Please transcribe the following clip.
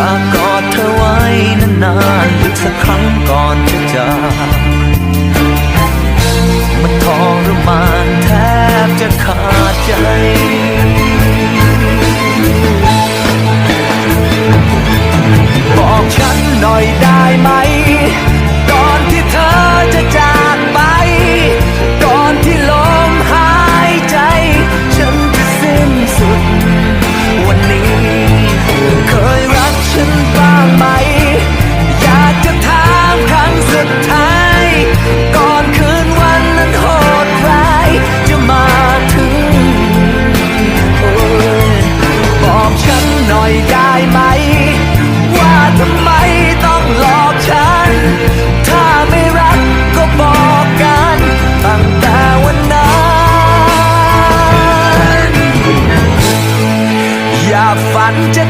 อยากกอดเธอไว้นานๆลึกสักครั้งก่อนจะจากมันทรมานแทบจะขาดใจบอกฉันหน่อยได้ไหม ไหม ว่าทำไมต้องหลอกฉัน ถ้าไม่รักก็บอกกัน ตั้งแต่วันนั้น อย่าฝันจะ